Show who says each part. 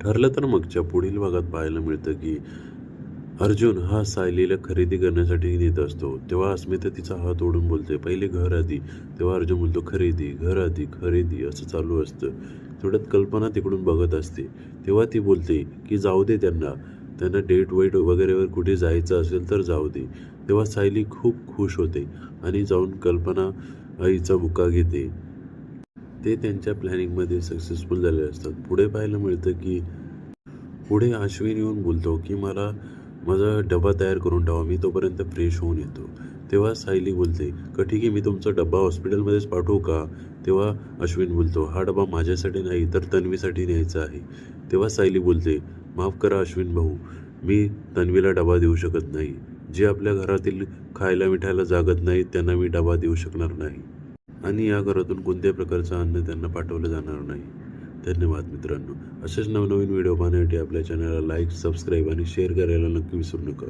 Speaker 1: ठरलं तर मगच्या पुढील भागात पाहायला मिळतं की अर्जुन हा सायलीला खरेदी करण्यासाठी नेत असतो. तेव्हा अस्मिता तिचा हात ओढून बोलते पहिले घर आधी. तेव्हा अर्जुन बोलतो खरेदी घर आधी खरेदी असं चालू असतं. तेवढ्यात कल्पना तिकडून बघत असते. तेव्हा ती बोलते की जाऊ दे त्यांना. त्यांना डेट वेट वगैरेवर कुठे जायचं असेल तर जाऊ दे. तेव्हा सायली खूप खुश होते आणि जाऊन कल्पना आईचा बुका घेते. ते त्यांच्या प्लॅनिंगमध्ये सक्सेसफुल झाले असतात. पुढे पाहायला मिळतं की पुढे अश्विन येऊन बोलतो की मला माझा डबा तयार करून ठेवा मी तोपर्यंत फ्रेश होऊन येतो. तेव्हा सायली बोलते का ठीक आहे मी तुमचा डबा हॉस्पिटलमध्येच पाठवू का? तेव्हा अश्विन बोलतो हा डबा माझ्यासाठी नाही तर तन्वीसाठी न्यायचा आहे. तेव्हा सायली बोलते माफ करा अश्विन भाऊ मी तन्वीला डबा देऊ शकत नाही. जे आपल्या घरातील खायला मिठायला जागत नाही त्यांना मी डबा देऊ शकणार नाही. आणि या घरातून कोणत्याही प्रकारचं अन्न त्यांना पाठवलं जाणार नाही. धन्यवाद मित्रांनो. असेच नवनवीन व्हिडिओ पाहण्यासाठी आपल्या चॅनलला लाईक सबस्क्राईब आणि शेअर करायला नक्की विसरू नका.